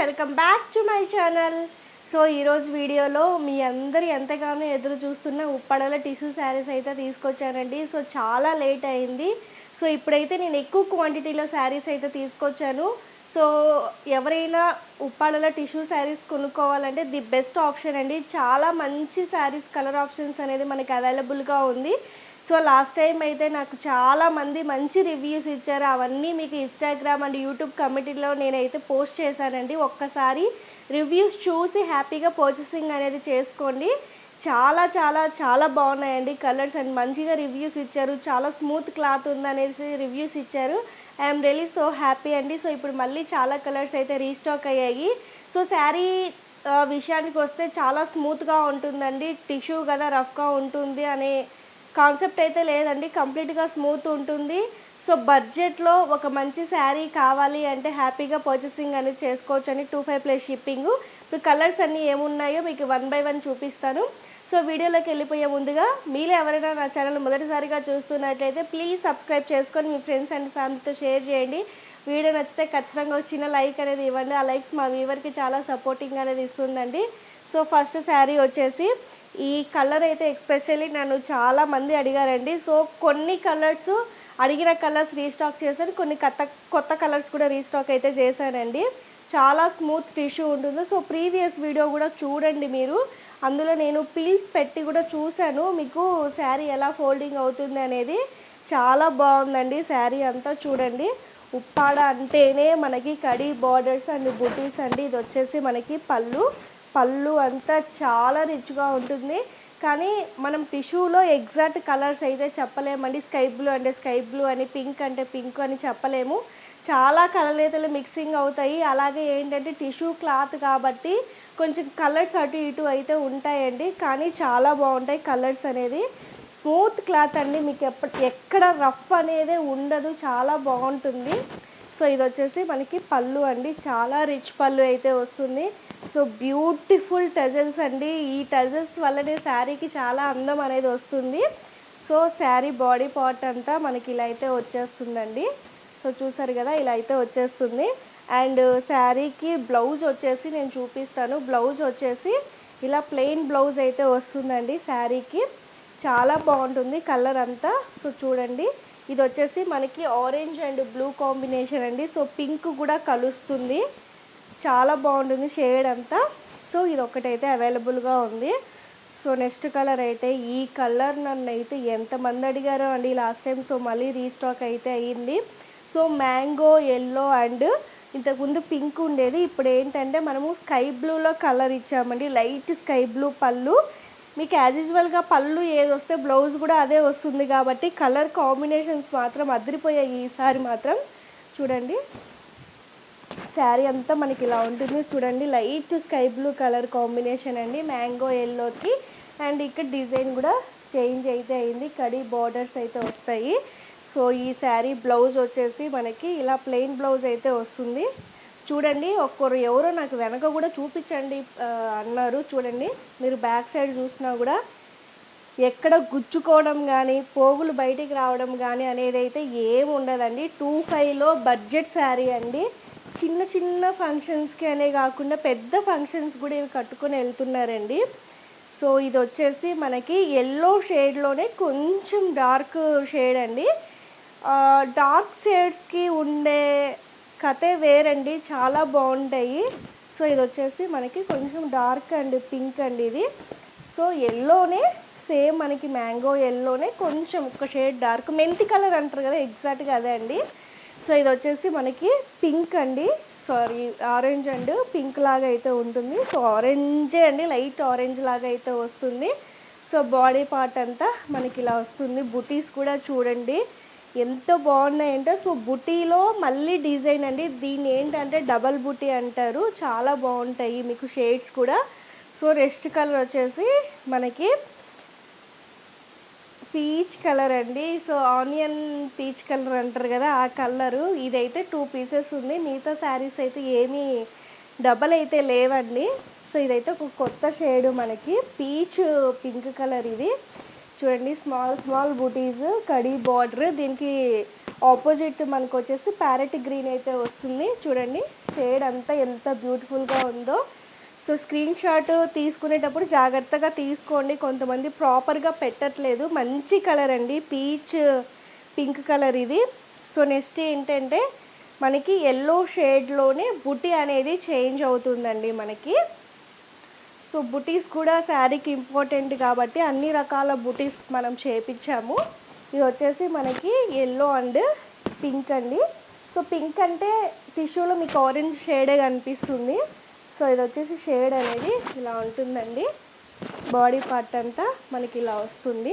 Welcome back to my channel. So ఈరోజు వీడియోలో మీ అందరు ఎంతగానో ఎదురు చూస్తున్న ఉప్పడల టిష్యూ శారీస్ అయితే తీసుకొచ్చానండి. సో చాలా లేట్ అయింది. సో ఇప్పుడైతే నేను ఎక్కువ క్వాంటిటీలో శారీస్ అయితే తీసుకొచ్చాను. సో ఎవరైనా ఉప్పాడల టిష్యూ శారీస్ కొనుక్కోవాలంటే ది బెస్ట్ ఆప్షన్ అండి. చాలా మంచి శారీస్ కలర్ ఆప్షన్స్ అనేది మనకి అవైలబుల్గా ఉంది. సో లాస్ట్ టైం అయితే నాకు చాలా మంది మంచి రివ్యూస్ ఇచ్చారు. అవన్నీ మీకు ఇన్స్టాగ్రామ్ అండ్ యూట్యూబ్ కమిటీలో నేనైతే పోస్ట్ చేశానండి. ఒక్కసారి రివ్యూస్ చూసి హ్యాపీగా పర్చేసింగ్ అనేది చేసుకోండి. చాలా చాలా చాలా బాగున్నాయండి కలర్స్ అండ్ మంచిగా రివ్యూస్ ఇచ్చారు. చాలా స్మూత్ క్లాత్ ఉందనేసి రివ్యూస్ ఇచ్చారు. ఐఎమ్ రియలీ సో హ్యాపీ అండి. సో ఇప్పుడు మళ్ళీ చాలా కలర్స్ అయితే రీస్టాక్ అయ్యాయి. సో శారీ విషయానికి వస్తే చాలా స్మూత్గా ఉంటుందండి. టిష్యూ కదా రఫ్గా ఉంటుంది అనే కాన్సెప్ట్ అయితే లేదండి. కంప్లీట్గా స్మూత్ ఉంటుంది. సో బడ్జెట్లో ఒక మంచి శారీ కావాలి అంటే హ్యాపీగా పర్చేసింగ్ అనేది చేసుకోవచ్చు అని టూ ఫైవ్ ప్లస్ షిప్పింగ్. ఇప్పుడు కలర్స్ అన్నీ ఏమున్నాయో మీకు వన్ బై వన్ చూపిస్తాను. సో వీడియోలోకి వెళ్ళిపోయే ముందుగా మీరు ఎవరైనా నా ఛానల్ మొదటిసారిగా చూస్తున్నట్లయితే ప్లీజ్ సబ్స్క్రైబ్ చేసుకొని మీ ఫ్రెండ్స్ అండ్ ఫ్యామిలీతో షేర్ చేయండి. వీడియో నచ్చితే ఖచ్చితంగా ఒక చిన్న లైక్ అనేది ఇవ్వండి. ఆ లైక్స్ మా వీవర్కి చాలా సపోర్టింగ్ అనేది ఇస్తుందండి. సో ఫస్ట్ శారీ వచ్చేసి ఈ కలర్ అయితే ఎక్స్పెషల్లీ నన్ను చాలా మంది అడిగారండి. సో కొన్ని కలర్స్ అడిగిన కలర్స్ రీస్టాక్ చేశాను. కొన్ని కొత్త కొత్త కలర్స్ కూడా రీస్టాక్ అయితే చేశానండి. చాలా స్మూత్ టిష్యూ ఉంటుంది. సో ప్రీవియస్ వీడియో కూడా చూడండి మీరు. అందులో నేను పీల్స్ పెట్టి కూడా చూశాను. మీకు శారీ ఎలా ఫోల్డింగ్ అవుతుంది అనేది చాలా బాగుందండి. శారీ అంతా చూడండి. ఉప్పాడ అంటేనే మనకి కడి బార్డర్స్ అండ్ బుటీస్ అండి. ఇది వచ్చేసి మనకి పళ్ళు. పళ్ళు అంతా చాలా రిచ్గా ఉంటుంది. కానీ మనం టిష్యూలో ఎగ్జాక్ట్ కలర్స్ అయితే చెప్పలేమండి. స్కై బ్లూ అంటే స్కై బ్లూ అని పింక్ అంటే పింక్ అని చెప్పలేము. చాలా కలనేతలు మిక్సింగ్ అవుతాయి. అలాగే ఏంటంటే టిష్యూ క్లాత్ కాబట్టి కొంచెం కలర్స్ అటు ఇటు అయితే ఉంటాయండి. కానీ చాలా బాగుంటాయి కలర్స్ అనేది. స్మూత్ క్లాత్ అండి. మీకు ఎప్ప ఎక్కడ రఫ్ అనేది ఉండదు. చాలా బాగుంటుంది. సో ఇది వచ్చేసి మనకి పళ్ళు అండి. చాలా రిచ్ పళ్ళు అయితే వస్తుంది. సో బ్యూటిఫుల్ టజల్స్ అండి. ఈ టజల్స్ వల్లనే శారీకి చాలా అందం అనేది వస్తుంది. సో శారీ బాడీ పార్ట్ అంతా మనకి ఇలా అయితే వచ్చేస్తుందండి. సో చూసారు కదా ఇలా అయితే వచ్చేస్తుంది. అండ్ శారీకి బ్లౌజ్ వచ్చేసి నేను చూపిస్తాను. బ్లౌజ్ వచ్చేసి ఇలా ప్లెయిన్ బ్లౌజ్ అయితే వస్తుందండి శారీకి. చాలా బాగుంటుంది కలర్ అంతా. సో చూడండి ఇది వచ్చేసి మనకి ఆరెంజ్ అండ్ బ్లూ కాంబినేషన్ అండి. సో పింక్ కూడా కలుస్తుంది. చాలా బాగుంటుంది షేడ్ అంతా. సో ఇది ఒకటైతే అవైలబుల్గా ఉంది. సో నెక్స్ట్ కలర్ అయితే ఈ కలర్ నన్ను అయితే ఎంతమంది అడిగారో అండి. లాస్ట్ టైం సో మళ్ళీ రీస్టాక్ అయితే అయ్యింది సో మ్యాంగో ఎల్లో అండ్ ఇంతకుముందు పింక్ ఉండేది. ఇప్పుడు ఏంటంటే మనము స్కై బ్లూలో కలర్ ఇచ్చామండి. లైట్ స్కై బ్లూ పళ్ళు. మీకు యాజ్ యూజువల్గా పళ్ళు ఏది వస్తే బ్లౌజ్ కూడా అదే వస్తుంది కాబట్టి కలర్ కాంబినేషన్స్ మాత్రం అదిరిపోయాయి ఈసారి మాత్రం. చూడండి. శారీ అంతా మనకి ఇలా ఉంటుంది. చూడండి light sky blue colour combination అండి. మ్యాంగో ఎల్లోకి అండ్ ఇక్కడ డిజైన్ కూడా చేంజ్ అయితే అయింది. కడి బార్డర్స్ అయితే వస్తాయి. సో ఈ శారీ బ్లౌజ్ వచ్చేసి మనకి ఇలా ప్లెయిన్ బ్లౌజ్ అయితే వస్తుంది. చూడండి ఒక్కరు ఎవరో నాకు వెనక కూడా చూపించండి అన్నారు. చూడండి మీరు బ్యాక్ సైడ్ చూసినా కూడా ఎక్కడ గుచ్చుకోవడం కానీ పోగులు బయటికి రావడం కానీ అనేది అయితే ఏమి ఉండదండి. టూ ఫైవ్లో బడ్జెట్ శారీ అండి. చిన్న చిన్న ఫంక్షన్స్కి అనే కాకుండా పెద్ద ఫంక్షన్స్ కూడా ఇవి కట్టుకొని వెళ్తున్నారండి. సో ఇది వచ్చేసి మనకి ఎల్లో షేడ్లోనే కొంచెం డార్క్ షేడ్ అండి. డార్క్ షేడ్స్కి ఉండే కథే వేరండి. చాలా బాగుంటాయి. సో ఇది వచ్చేసి మనకి కొంచెం డార్క్ అండ్ పింక్ అండి ఇది. సో ఎల్లోనే సేమ్ మనకి మ్యాంగో ఎల్లోనే కొంచెం ఒక షేడ్ డార్క్ మెంతి కలర్ అంటారు కదా ఎగ్జాక్ట్గా అదే అండి. సో ఇది వచ్చేసి మనకి పింక్ అండి. సారీ ఆరెంజ్ అండ్ పింక్ లాగా అయితే ఉంటుంది. సో ఆరెంజే అండి లైట్ ఆరెంజ్ లాగా అయితే వస్తుంది. సో బాడీ పార్ట్ అంతా మనకి ఇలా వస్తుంది. బుటీస్ కూడా చూడండి ఎంత బాగున్నాయంటే సో బుటీలో మళ్ళీ డిజైన్ అండి. దీన్ని ఏంటంటే డబల్ బుటీ అంటారు. చాలా బాగుంటాయి మీకు షేడ్స్ కూడా. సో రెస్ట్ కలర్ వచ్చేసి మనకి పీచ్ కలర్ అండి. సో ఆనియన్ పీచ్ కలర్ అంటారు కదా ఆ కలరు. ఇదైతే టూ పీసెస్ ఉంది. మిగతా శారీస్ అయితే ఏమీ డబల్ అయితే లేవండి. సో ఇదైతే ఒక కొత్త షేడ్ మనకి. పీచ్ పింక్ కలర్ ఇది. చూడండి స్మాల్ స్మాల్ బూటీస్ కడీ బార్డర్. దీనికి ఆపోజిట్ మనకు వచ్చేసి ప్యారెట్ గ్రీన్ అయితే వస్తుంది. చూడండి షేడ్ అంతా ఎంత బ్యూటిఫుల్గా ఉందో. సో స్క్రీన్ షాట్ తీసుకునేటప్పుడు జాగ్రత్తగా తీసుకోండి. కొంతమంది ప్రాపర్గా పెట్టట్లేదు. మంచి కలర్ అండి. పీచ్ పింక్ కలర్ ఇది. సో నెక్స్ట్ ఏంటంటే మనకి ఎల్లో షేడ్లోనే బుట్టి అనేది చేంజ్ అవుతుందండి మనకి. సో బుటీస్ కూడా శారీకి ఇంపార్టెంట్ కాబట్టి అన్ని రకాల బుటీస్ మనం చేపించాము. ఇది వచ్చేసి మనకి ఎల్లో అండ్ పింక్ అండి. సో పింక్ అంటే టిష్యూలో మీకు ఆరెంజ్ షేడే కనిపిస్తుంది. సో ఇది వచ్చేసి షేడ్ అనేది ఇలా ఉంటుందండి. బాడీ పార్ట్ అంతా మనకి ఇలా వస్తుంది.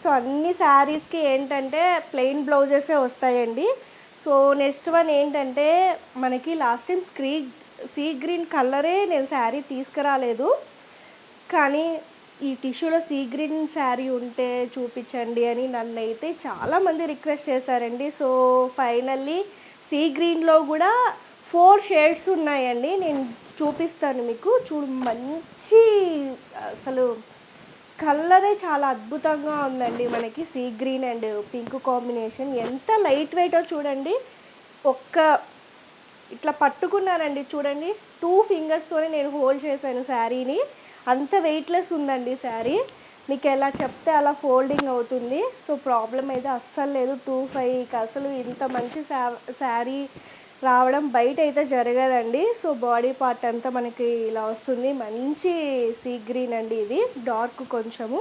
సో అన్ని శారీస్కి ఏంటంటే ప్లెయిన్ బ్లౌజెసే వస్తాయండి. సో నెక్స్ట్ వన్ ఏంటంటే మనకి లాస్ట్ టైం స్క్రీ సీ గ్రీన్ కలరే నేను శారీ తీసుకురాలేదు. కానీ ఈ టిష్యూలో సీ గ్రీన్ శారీ ఉంటే చూపించండి అని నన్ను అయితే చాలామంది రిక్వెస్ట్ చేశారండి. సో ఫైనల్లీ సీ గ్రీన్లో కూడా ఫోర్ షేడ్స్ ఉన్నాయండి. నేను చూపిస్తాను మీకు. చూడు మంచి అసలు కలరే చాలా అద్భుతంగా ఉందండి మనకి sea green and pink combination. ఎంత లైట్ వెయిటో చూడండి. ఒక్క ఇట్లా పట్టుకున్నానండి చూడండి. టూ ఫింగర్స్తోనే నేను హోల్డ్ చేశాను శారీని. అంత వెయిట్లెస్ ఉందండి శారీ. మీకు ఎలా చెప్తే అలా ఫోల్డింగ్ అవుతుంది. సో ప్రాబ్లం అయితే అస్సలు లేదు. టూ ఫైవ్కి అసలు ఇంత మంచి శా శారీ రావడం బయట అయితే జరగదండి. సో బాడీ పార్ట్ అంతా మనకి ఇలా వస్తుంది. మంచి సీ గ్రీన్ అండి ఇది. డార్క్ కొంచెము.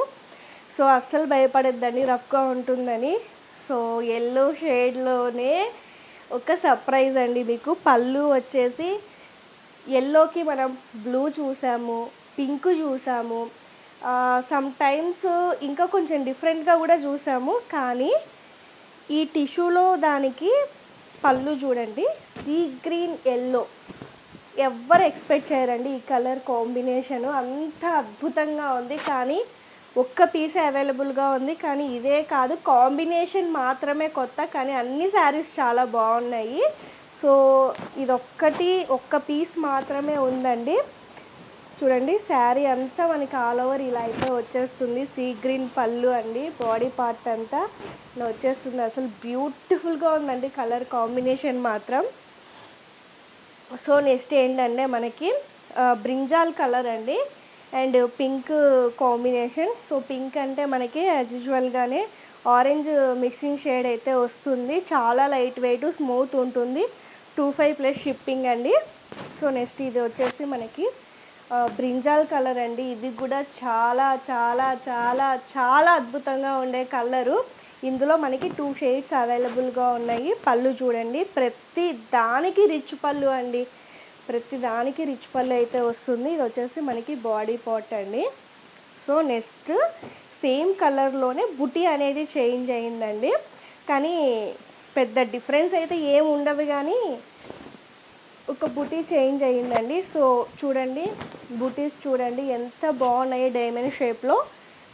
సో అస్సలు భయపడద్దండి. రఫ్గా ఉంటుందని. సో ఎల్లో షేడ్లోనే ఒక సర్ప్రైజ్ అండి మీకు. పళ్ళు వచ్చేసి ఎల్లోకి మనం బ్లూ చూసాము పింక్ చూసాము. సమ్ టైమ్స్ ఇంకా కొంచెం డిఫరెంట్గా కూడా చూసాము. కానీ ఈ టిష్యూలో దానికి పళ్ళు చూడండి. సీ గ్రీన్ ఎల్లో ఎవ్వరు ఎక్స్పెక్ట్ చేయరండి ఈ కలర్ కాంబినేషన్ అంత అద్భుతంగా ఉంది. కానీ ఒక్క పీస్ అవైలబుల్గా ఉంది. కానీ ఇదే కాదు కాంబినేషన్ మాత్రమే కొత్త. కానీ అన్ని శారీస్ చాలా బాగున్నాయి. సో ఇదొక్కటి ఒక్క పీస్ మాత్రమే ఉందండి. చూడండి శారీ అంతా మనకి ఆల్ ఓవర్ ఇలా అయితే వచ్చేస్తుంది. సీ గ్రీన్ పళ్ళు అండి బాడీ పార్ట్ అంతా ఇలా వచ్చేస్తుంది. అసలు బ్యూటిఫుల్గా ఉందండి కలర్ కాంబినేషన్ మాత్రం. సో నెక్స్ట్ ఏంటంటే మనకి బ్రింజాల్ కలర్ అండి. And pink combination. So pink అంటే మనకి యాజ్ యూజువల్గానే ఆరెంజ్ మిక్సింగ్ షేడ్ అయితే వస్తుంది. చాలా లైట్ వెయిట్ స్మూత్ ఉంటుంది. టూ ఫైవ్ ప్లస్ షిప్పింగ్ అండి. సో నెక్స్ట్ ఇది వచ్చేసి మనకి బ్రింజాల్ కలర్ అండి. ఇది కూడా చాలా చాలా చాలా చాలా అద్భుతంగా ఉండే కలరు. ఇందులో మనకి టూ షేడ్స్ అవైలబుల్గా ఉన్నాయి. పళ్ళు చూడండి. ప్రతి దానికి రిచ్ పళ్ళు అండి. ప్రతి దానికి రిచ్ పళ్ళు అయితే వస్తుంది. ఇది వచ్చేసి మనకి బాడీ పార్ట్ అండి. సో నెక్స్ట్ సేమ్ కలర్లోనే బుటీ అనేది చేంజ్ అయిందండి. కానీ పెద్ద డిఫరెన్స్ అయితే ఏమి ఉండదు కానీ ఒక బుటీ చేంజ్ అయ్యిందండి. సో చూడండి బుటీస్ చూడండి ఎంత బాగున్నాయి డైమండ్ షేప్లో.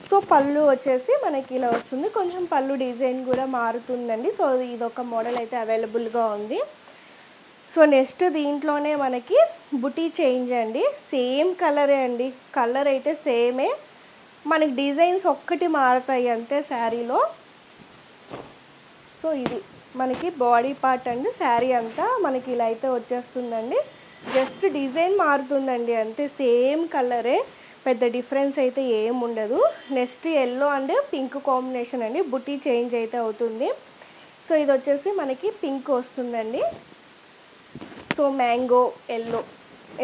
సో పళ్ళు వచ్చేసి మనకి ఇలా వస్తుంది. కొంచెం పళ్ళు డిజైన్ కూడా మారుతుందండి. సో ఇది ఒక మోడల్ అయితే అవైలబుల్గా ఉంది. సో నెక్స్ట్ దీంట్లోనే మనకి బుటీ చేంజ్ అండి. సేమ్ కలరే అండి. కలర్ అయితే సేమే. మనకి డిజైన్స్ ఒక్కటి మారుతాయి అంతే శారీలో. సో ఇది. మనకి బాడీ పార్ట్ అండ్ శారీ అంతా మనకి ఇలా అయితే వచ్చేస్తుందండి. జస్ట్ డిజైన్ మారుతుందండి. అంతే సేమ్ కలరే పెద్ద డిఫరెన్స్ అయితే ఏం ఉండదు. Next yellow and pink combination అండి. బుట్టి చేంజ్ అయితే అవుతుంది. సో ఇది వచ్చేసి మనకి పింక్ వస్తుందండి. సో మ్యాంగో ఎల్లో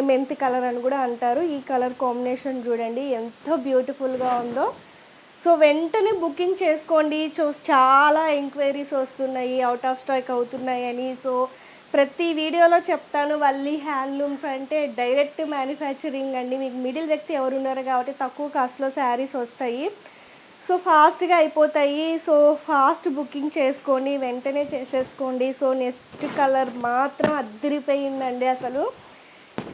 మెంతి కలర్ అని కూడా అంటారు. ఈ కలర్ కాంబినేషన్ చూడండి ఎంత బ్యూటిఫుల్గా ఉందో. సో వెంటనే బుకింగ్ చేసుకోండి. చూ చాలా ఎంక్వైరీస్ వస్తున్నాయి అవుట్ ఆఫ్ స్టాక్ అవుతున్నాయి అని. సో ప్రతి వీడియోలో చెప్తాను వల్లి హ్యాండ్లూమ్స్ అంటే డైరెక్ట్ మ్యానుఫ్యాక్చరింగ్ అండి. మీకు మిడిల్ వ్యక్తి ఎవరు ఉన్నారు కాబట్టి తక్కువ కాస్ట్లో శారీస్ వస్తాయి. సో ఫాస్ట్గా అయిపోతాయి. సో ఫాస్ట్ బుకింగ్ చేసుకోండి వెంటనే చేసేసుకోండి. సో నెక్స్ట్ కలర్ మాత్రం అద్దరిపోయిందండి అసలు.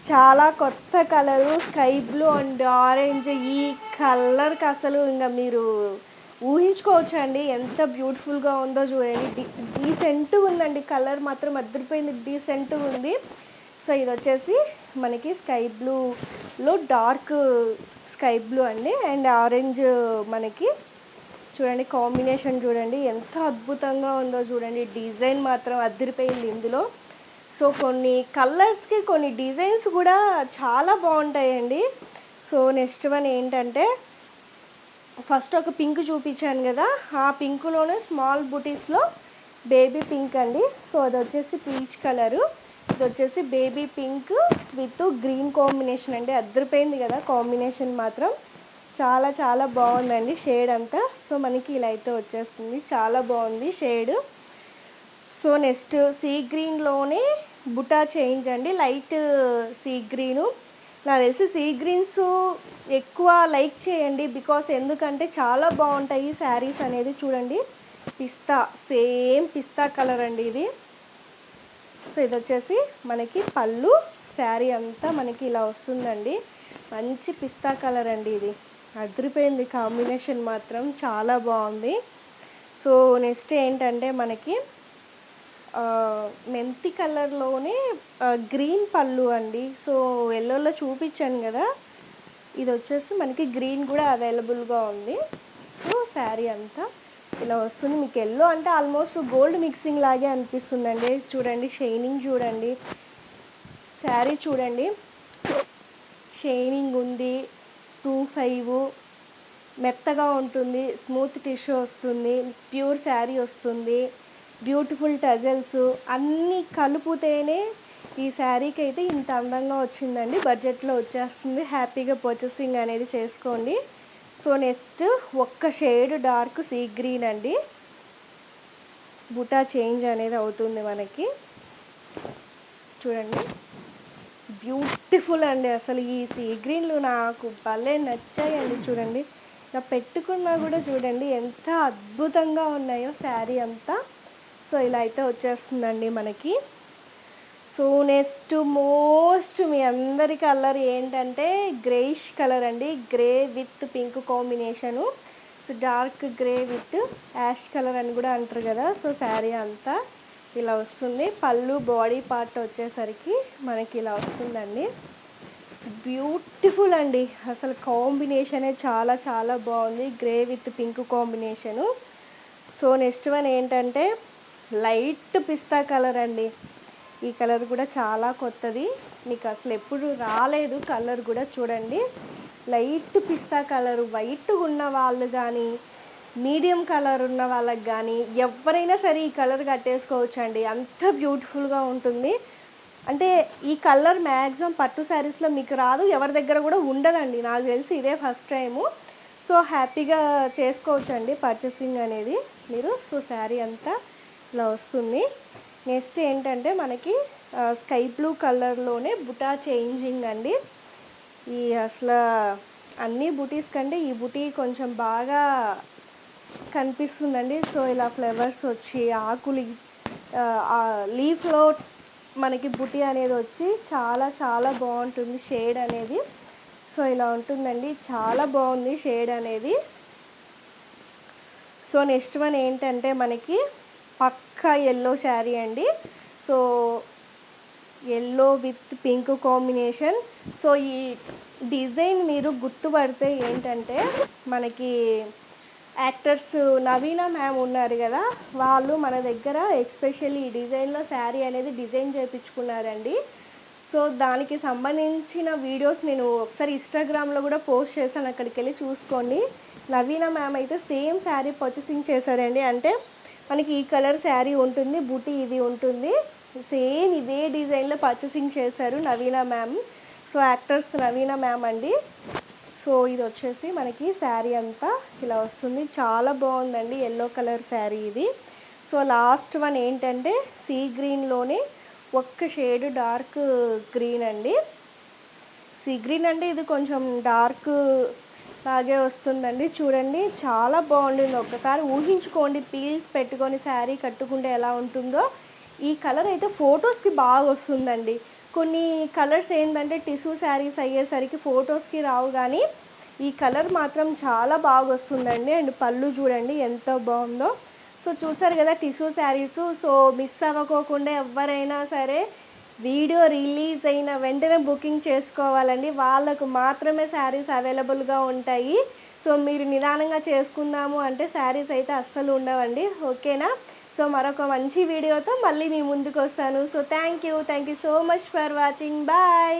చాలా కొత్త colour sky blue and orange. ఈ కలర్కి అసలు ఇంకా మీరు ఊహించుకోవచ్చు అండి ఎంత బ్యూటిఫుల్గా ఉందో చూడండి. డి డీసెంట్ ఉందండి. కలర్ మాత్రం అద్దరిపోయింది. డీసెంట్ ఉంది. సో ఇది వచ్చేసి మనకి స్కై బ్లూలో డార్క్ స్కై బ్లూ అండి. అండ్ ఆరెంజ్ మనకి చూడండి కాంబినేషన్ చూడండి. ఎంత అద్భుతంగా ఉందో చూడండి. డిజైన్ మాత్రం అద్దరిపోయింది ఇందులో. సో కొన్ని కలర్స్కి కొన్ని డిజైన్స్ కూడా చాలా బాగుంటాయండి. సో నెక్స్ట్ వన్ ఏంటంటే ఫస్ట్ ఒక పింక్ చూపించాను కదా ఆ పింక్లోనే స్మాల్ బుటీస్లో బేబీ పింక్ అండి. సో అది వచ్చేసి పీచ్ కలరు. ఇది వచ్చేసి baby pink with green combination అండి. అద్దరిపోయింది కదా కాంబినేషన్ మాత్రం. చాలా చాలా బాగుందండి షేడ్ అంతా. సో మనకి ఇలా అయితే వచ్చేస్తుంది. చాలా బాగుంది షేడ్. సో నెక్స్ట్ సీ గ్రీన్లోనే బుటా చేంజ్ అండి. Light sea green. నాకు తెలిసి సీ గ్రీన్స్ ఎక్కువ లైక్ చేయండి బికాస్ ఎందుకంటే చాలా బాగుంటాయి శారీస్ అనేది చూడండి. పిస్తా సేమ్ పిస్తా కలర్ అండి ఇది. సో ఇది వచ్చేసి మనకి పళ్ళు శారీ అంతా మనకి ఇలా వస్తుందండి. మంచి పిస్తా కలర్ అండి ఇది. అదిరిపోయింది కాంబినేషన్ మాత్రం చాలా బాగుంది. సో నెక్స్ట్ ఏంటంటే మనకి మెంతి కలర్లోనే గ్రీన్ పళ్ళు అండి. సో ఎల్లోలో చూపించాను కదా. ఇది వచ్చేసి మనకి గ్రీన్ కూడా అవైలబుల్గా ఉంది. సో శారీ అంతా ఇలా వస్తుంది. మీకు ఎల్లో అంటే ఆల్మోస్ట్ గోల్డ్ మిక్సింగ్ లాగే అనిపిస్తుందండి. చూడండి షైనింగ్ చూడండి. శారీ చూడండి. షైనింగ్ ఉంది. Two five. మెత్తగా ఉంటుంది. స్మూత్ టిష్యూ వస్తుంది. ప్యూర్ శారీ వస్తుంది. బ్యూటిఫుల్ టజల్స్ అన్నీ కలుపుతేనే ఈ శారీకి అయితే ఇంత అందంగా వచ్చిందండి. బడ్జెట్లో వచ్చేస్తుంది. హ్యాపీగా పర్చేసింగ్ అనేది చేసుకోండి. సో నెక్స్ట్ ఒక్క షేడ్ డార్క్ సీ గ్రీన్ అండి. బుటా చేంజ్ అనేది అవుతుంది మనకి. చూడండి. బ్యూటిఫుల్ అండి అసలు ఈ సీ గ్రీన్లు నాకు భలే నచ్చాయండి చూడండి. ఇలా పెట్టుకున్నా కూడా చూడండి ఎంత అద్భుతంగా ఉన్నాయో శారీ అంతా. సో ఇలా అయితే వచ్చేస్తుందండి మనకి. సో నెక్స్ట్ మోస్ట్ మీ అందరి కలర్ ఏంటంటే గ్రేయిష్ కలర్ అండి. Grey with pink combination. So dark grey with ash colour అని కూడా అంటారు కదా. సో శారీ అంతా ఇలా వస్తుంది. పళ్ళు బాడీ పార్ట్ వచ్చేసరికి మనకి ఇలా వస్తుందండి. బ్యూటిఫుల్ అండి. అసలు కాంబినేషనే చాలా చాలా బాగుంది. Grey with pink combination. So next one ఏంటంటే లైట్ పిస్తా కలర్ అండి. ఈ కలర్ కూడా చాలా కొత్తది. మీకు అసలు ఎప్పుడు రాలేదు కలర్ కూడా చూడండి. లైట్ పిస్తా కలర్ వైట్ ఉన్న వాళ్ళు కానీ మీడియం కలర్ ఉన్న వాళ్ళకి కానీ ఎవరైనా సరే ఈ కలర్ కట్టేసుకోవచ్చు అండి అంత బ్యూటిఫుల్గా ఉంటుంది. అంటే ఈ కలర్ మ్యాక్సిమం పట్టు శారీస్లో మీకు రాదు ఎవరి దగ్గర కూడా ఉండదండి. నాకు తెలిసి ఇదే ఫస్ట్ టైము. సో హ్యాపీగా చేసుకోవచ్చు అండి పర్చేసింగ్ అనేది మీరు. సో శారీ అంతా ఇలా వస్తుంది. నెక్స్ట్ ఏంటంటే మనకి స్కై బ్లూ కలర్లోనే బుటా చేంజింగ్ అండి. ఈ అసలు అన్ని బుటీస్ కంటే ఈ బుటీ కొంచెం బాగా కనిపిస్తుందండి. సో ఇలా ఫ్లవర్స్ వచ్చి ఆకులు లీఫ్లో మనకి బుటీ అనేది వచ్చి చాలా చాలా బాగుంటుంది షేడ్ అనేది. సో ఇలా ఉంటుందండి. చాలా బాగుంది షేడ్ అనేది. సో నెక్స్ట్ వన్ ఏంటంటే మనకి పక్కా ఎల్లో శారీ అండి. So yellow with pink combination so ఈ డిజైన్ మీరు గుర్తుపడితే ఏంటంటే మనకి యాక్టర్స్ నవీన మ్యామ్ ఉన్నారు కదా వాళ్ళు మన దగ్గర ఎక్స్పెషల్లీ ఈ డిజైన్లో శారీ అనేది డిజైన్ చేయించుకున్నారండి సో దానికి సంబంధించిన వీడియోస్ నేను ఒకసారి ఇన్స్టాగ్రామ్లో కూడా పోస్ట్ చేశాను అక్కడికి వెళ్ళి చూసుకోండి. నవీన మ్యామ్ అయితే సేమ్ శారీ పర్చేసింగ్ చేశారండి. అంటే మనకి ఈ కలర్ శారీ ఉంటుంది బుటీ ఇది ఉంటుంది. సేమ్ ఇదే డిజైన్లో పర్చేసింగ్ చేశారు Naveena ma'am. So actors Naveena ma'am అండి. సో ఇది వచ్చేసి మనకి శారీ అంతా ఇలా వస్తుంది. చాలా బాగుందండి ఎల్లో కలర్ శారీ ఇది. సో లాస్ట్ వన్ ఏంటంటే సీ గ్రీన్లోనే ఒక్క షేడ్ డార్క్ గ్రీన్ అండి. సీ గ్రీన్ అంటే ఇది కొంచెం డార్క్ లాగే వస్తుందండి. చూడండి చాలా బాగుంటుంది. ఒక్కసారి ఊహించుకోండి పీల్స్ పెట్టుకొని శారీ కట్టుకుంటే ఎలా ఉంటుందో. ఈ కలర్ అయితే ఫొటోస్కి బాగా వస్తుందండి. కొన్ని కలర్స్ ఏంటంటే టిష్యూ శారీస్ అయ్యేసరికి ఫొటోస్కి రావు కానీ ఈ కలర్ మాత్రం చాలా బాగా వస్తుందండి. అండ్ పళ్ళు చూడండి ఎంత బాగుందో. సో చూసారు కదా టిష్యూ శారీస్. సో మిస్ అవ్వకోకుండా ఎవరైనా సరే వీడియో రిలీజ్ అయిన వెంటనే బుకింగ్ చేసుకోవాలండి. వాళ్ళకు మాత్రమే శారీస్ అవైలబుల్గా ఉంటాయి. సో మీరు నిదానంగా చేసుకుందాము అంటే శారీస్ అయితే అస్సలు ఉండవండి. ఓకేనా? సో మరొక మంచి వీడియోతో మళ్ళీ మీ ముందుకు వస్తాను so thank you thank you so much for watching. Bye.